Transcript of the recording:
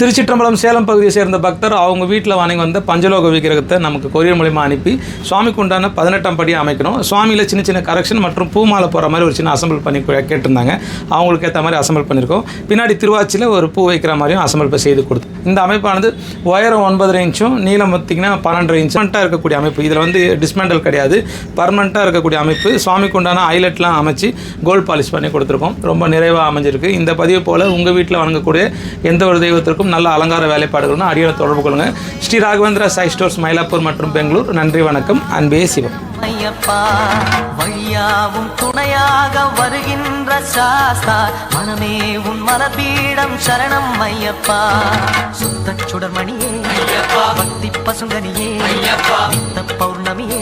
திருச்சிற்றம்பலம் சேலம் பகுதியை சேர்ந்த பக்தர் அவங்க வீட்டில் வணங்கி வந்த பஞ்சலோக விக்கிரகத்தை நமக்கு கொரியர் மூலிமா அனுப்பி சுவாமிக்கு உண்டான பதினெட்டாம் படி அமைக்கணும் சுவாமியில் சின்ன சின்ன கரெக்ஷன் மற்றும் பூமாலை போகிற மாதிரி ஒரு சின்ன அசம்பிள் பண்ணி கேட்டிருந்தாங்க. அவங்களுக்கு ஏற்ற மாதிரி அசம்பிள் பண்ணியிருக்கோம் பின்னாடி திருவாச்சியில் ஒரு பூ வைக்கிற மாதிரியும் அசம்பிள் செய்து கொடுத்து இந்த அமைப்பானது உயரம் ஒன்பதரை இன்ச்சும் நீளம் பார்த்திங்கன்னா பன்னெண்டரை இன்ச் பர்மனெண்ட்டாக இருக்கக்கூடிய அமைப்பு. இதில் வந்து டிஸ்மெண்டல் கிடையாது. பர்மனெண்ட்டாக இருக்கக்கூடிய அமைப்பு. சுவாமிக்கு உண்டான ஹைலைட்லாம் அமைச்சு கோல்ட் பாலிஷ் பண்ணி கொடுத்துருக்கோம். ரொம்ப நிறைவாக அமைஞ்சிருக்கு. இந்த பதிவு போல் உங்கள் வீட்டில் வணங்கக்கூடிய எந்த ஒரு தெய்வத்திற்கும் நல்ல அலங்கார வேலைப்பாடுகளும் அடியோட தொடர்பு கொள்ளுங்கள் ஸ்ரீ ராகவேந்திரா சாய் ஸ்டோர்ஸ் மயிலாப்பூர் மற்றும் பெங்களூர். நன்றி வணக்கம். அன்பே சிவம். ஐயப்பா வழியாவும் துணையாக வருகின்ற சாஸ்தா. மனமே உன் மலபீடம் சரணம் ஐயப்பா. சுத்த சுடர்மணியே பக்தி பசுங்கனியே நித்த பௌர்ணமியே